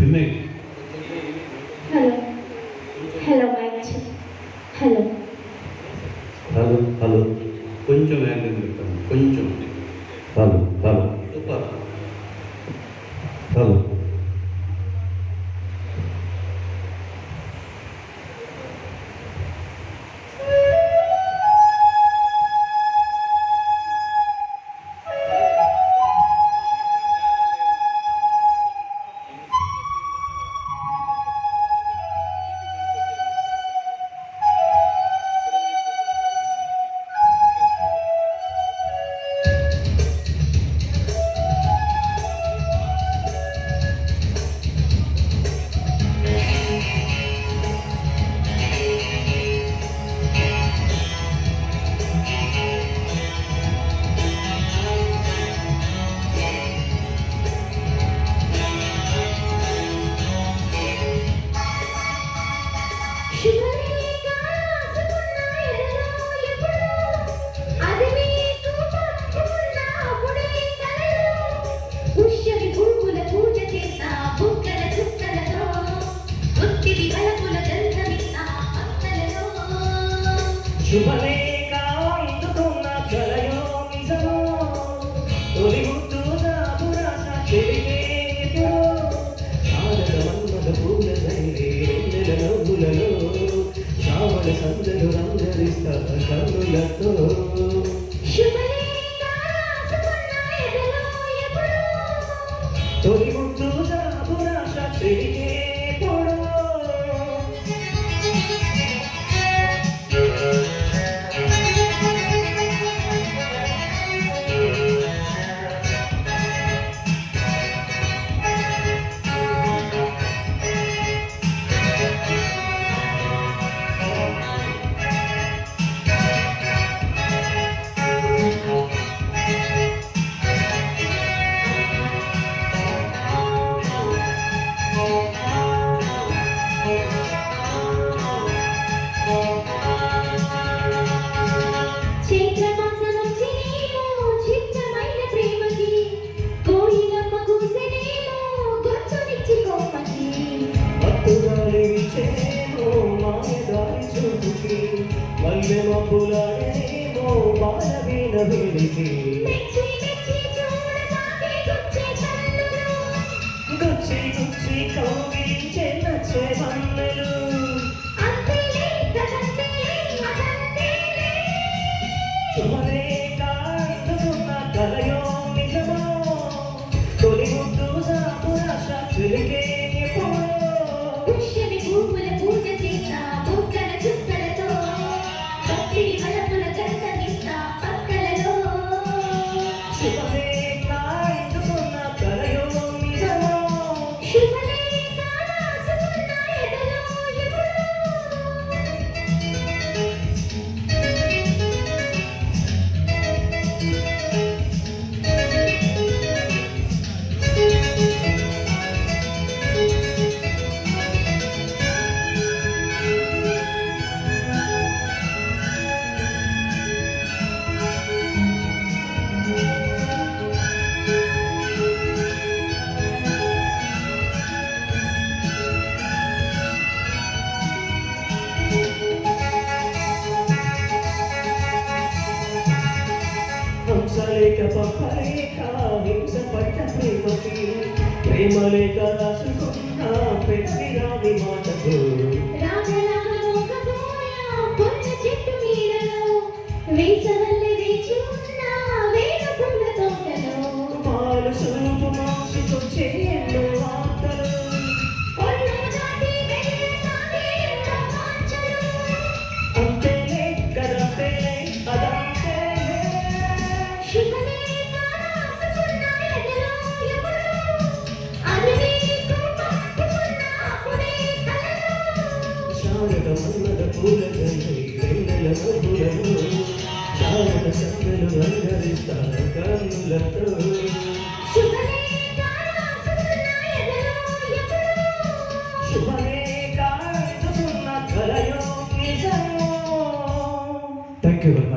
connect. Hello. Hello, my nation. Hello. Hello. Hello. Hello. Hello. Hello. శుభలేఖ అందుకున్న కలయో నిజమో? తొలి ముద్దు జాబురాస చెలిగే ఎప్పుడో? పూల జైలే నెల నవ్వులలో శ్రావణ సందలు కన్నులతో మెచ్చి మెచ్చి చూడసాగే గుచ్చే గుచ్చి కౌగిలించే నచ్చే అదంతేలే చుమరే కాందుకున్న కలయో హంసలేక పప్పలేక హింస పట్ట ప్రేమకి ప్రేమలేక రాసుకున్న పెద్దిరాని మాటకు రాగరాగమోకపోయా శారద మన్మద పూల జల్లి వెన్నెల నవ్వులను శారద చంద్రులు రంగరిస్తా కన్నులతో.